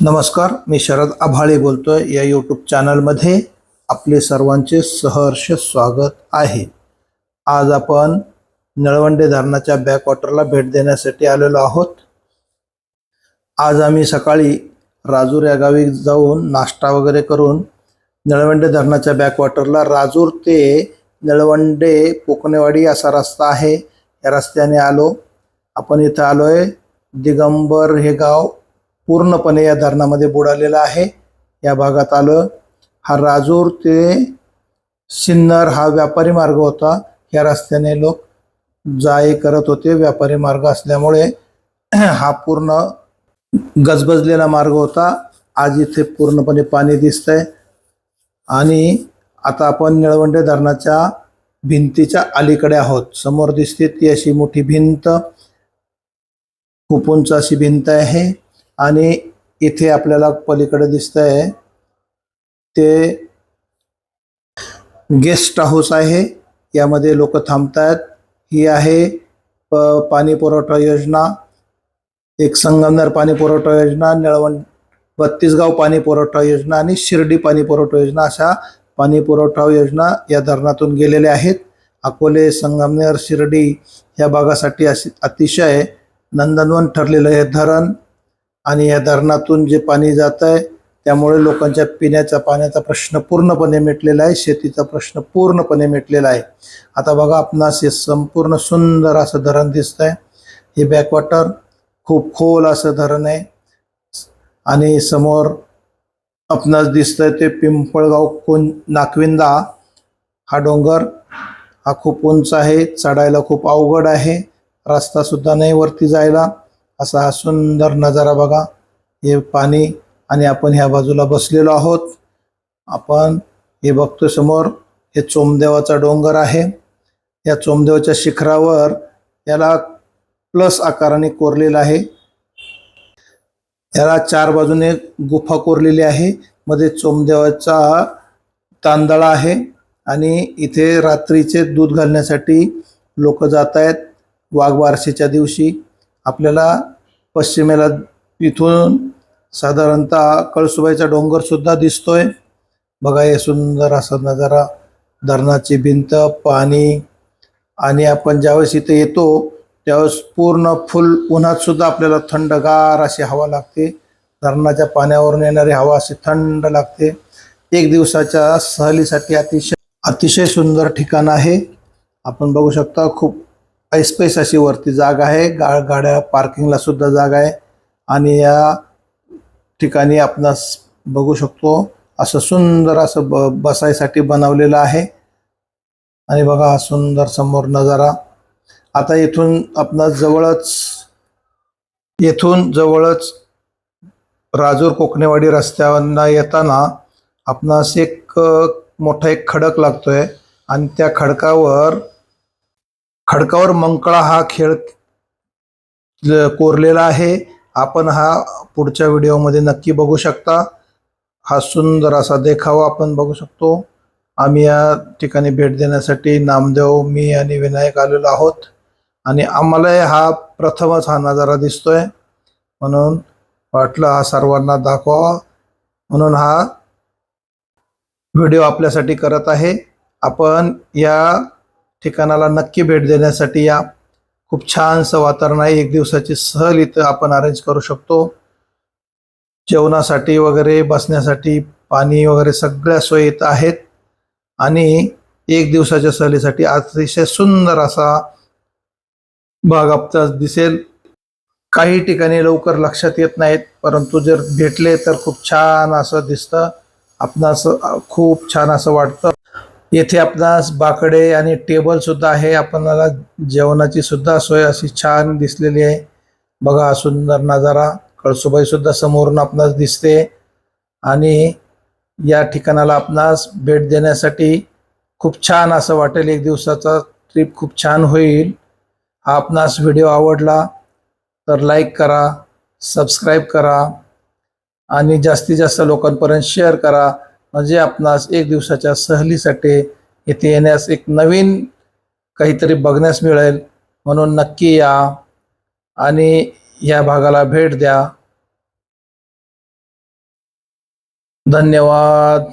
नमस्कार मी शरद आभाळे बोलतोय. या यूट्यूब चॅनलमध्ये आपले सर्वांचे सहर्ष स्वागत आहे. आज आपण नळवंडे धरणाच्या बॅकवॉटरला भेट देण्यासाठी आलेलो आहोत. आज आम्ही सकाळी राजूर या गावी जाऊन नाश्ता वगैरे करून नळवंडे धरणाच्या बॅकवॉटरला राजूर ते नळवंडे कोकणेवाडी असा रस्ता आहे. या रस्त्याने आलो. आपण इथं आलो आहे दिगंबर हे गाव पूर्णपणे या धरणामध्ये बुडालेला आहे. या भागात आलं हा राजूर ते सिन्नर हा व्यापारी मार्ग होता. या रस्त्याने लोक जाय करत होते. व्यापारी मार्ग असल्यामुळे हा पूर्ण गजबजलेला मार्ग होता. आज इथे पूर्णपणे पाणी दिसतंय. आणि आता आपण निळवंडे धरणाच्या भिंतीच्या अलीकडे आहोत. समोर दिसते ती अशी मोठी भिंत. खूप उंच अशी भिंत आहे. आणि इथे आपल्याला पलीकडे दिसतंय ते गेस्ट हाऊस आहे. यामध्ये लोक थांबतायत. ही आहे प- पाणी पुरवठा योजना. एक संगमनेर पाणी पुरवठा योजना निळवण बत्तीसगाव पाणी पुरवठा योजना आणि शिर्डी पाणी पुरवठा योजना अशा पाणी पुरवठा योजना या धरणातून गेलेल्या आहेत. अकोले संगमनेर शिर्डी या भागासाठी अशी अतिशय नंदनवन ठरलेलं हे धरण. आणि या धरणातून जे पाणी जात आहे त्यामुळे लोकांच्या पिण्याच्या पाण्याचा प्रश्न पूर्णपणे मिटलेला आहे शेतीचा प्रश्न पूर्णपणे मिटलेला आहे. आता बघा आपणास हे संपूर्ण सुंदर असं धरण दिसत आहे हे बॅकवॉटर खूप खोल असं धरण आहे. आणि समोर आपणास दिसतंय ते पिंपळगाव कोण नाकविंदा. हा डोंगर हा खूप उंच आहे चढायला खूप अवघड आहे. रस्तासुद्धा नाही वरती जायला. असा हा सुंदर नजारा बघा. हे पाणी आणि आपण ह्या बाजूला बसलेलो आहोत. आपण हे बघतो समोर हे चोमदेवाचा डोंगर आहे. या चोमदेवाच्या शिखरावर याला प्लस आकाराने कोरलेला आहे. याला चार बाजूने गुफा कोरलेली आहे. मध्ये चोमदेवाचा तांदळा आहे आणि इथे रात्रीचे दूध घालण्यासाठी लोक जात आहेत वाघबारशीच्या दिवशी आपल्याला पश्चिमेला इथून साधारणतः कळसुबाईचा डोंगरसुद्धा दिसतो दिसतोय. बघा हे सुंदर असा नजारा. धरणाची भिंत पाणी आणि आपण ज्यावेळेस इथे येतो त्यावेळेस पूर्ण फुल उन्हात सुद्धा आपल्याला थंडगार अशी हवा लागते. धरणाच्या पाण्यावरून येणारी हवा अशी थंड लागते. एक दिवसाच्या सहलीसाठी अतिशय अतिशय सुंदर ठिकाण आहे. आपण बघू शकता खूप ऐसपैस अशी वरती जागा आहे. गा गाड्या पार्किंगला सुद्धा जागा आहे. आणि या ठिकाणी आपणास बघू शकतो असं सुंदर असं ब बसायसाठी बनवलेलं आहे. आणि बघा हा सुंदर समोर नजारा. आता इथून आपणास जवळच येथून जवळच राजूर कोकणेवाडी रस्त्यावरनं येताना आपणास एक मोठा एक खडक लागतो आहे आणि त्या खडकावर खडकावर मंकळा हा खेळ कोरलेला आहे. आपण हा पुढच्या व्हिडिओमध्ये नक्की बघू शकता. हा सुंदर असा देखावा आपण बघू शकतो. आम्ही या ठिकाणी भेट देण्यासाठी नामदेव मी आणि विनायक आलेलो आहोत. आणि आम्हाला हा प्रथमच हा नजारा दिसतोय. म्हणून वाटलं हा सर्वांना दाखवावा. म्हणून हा व्हिडिओ आपल्यासाठी करत आहे. आपण या ठिकाणाला नक्की भेट देण्यासाठी या खूप छानसं वातावरण आहे. एक दिवसाची सहल इथं आपण अरेंज करू शकतो. जेवणासाठी वगैरे बसण्यासाठी पाणी वगैरे सगळ्या सोयी इथं आहेत. आणि एक दिवसाच्या सहलीसाठी अतिशय सुंदर असा भाग आपला दिसेल. काही ठिकाणी लवकर लक्षात येत नाहीत परंतु जर भेटले तर खूप छान असं दिसतं. आपणास खूप छान असं वाटतं. येथे आपणास बाकडे आणि टेबलसुद्धा आहे. आपणाला जेवणाची सुद्धा सोय अशी छान दिसलेली आहे. बघा सुंदर नजारा. कळसुबाईसुद्धा समोरून आपणास दिसते. आणि या ठिकाणाला आपणास भेट देण्यासाठी खूप छान असं वाटेल. एक दिवसाचा ट्रिप खूप छान होईल. हा आपणास व्हिडिओ आवडला तर लाईक करा सबस्क्राईब करा आणि जास्तीत जास्त लोकांपर्यंत शेअर करा. म्हणजे आपणास एक दिवसाच्या सहलीसाठी इथे येण्यास एक नवीन काहीतरी बघण्यास मिळेल. म्हणून नक्की या आणि या भागाला भेट द्या. धन्यवाद.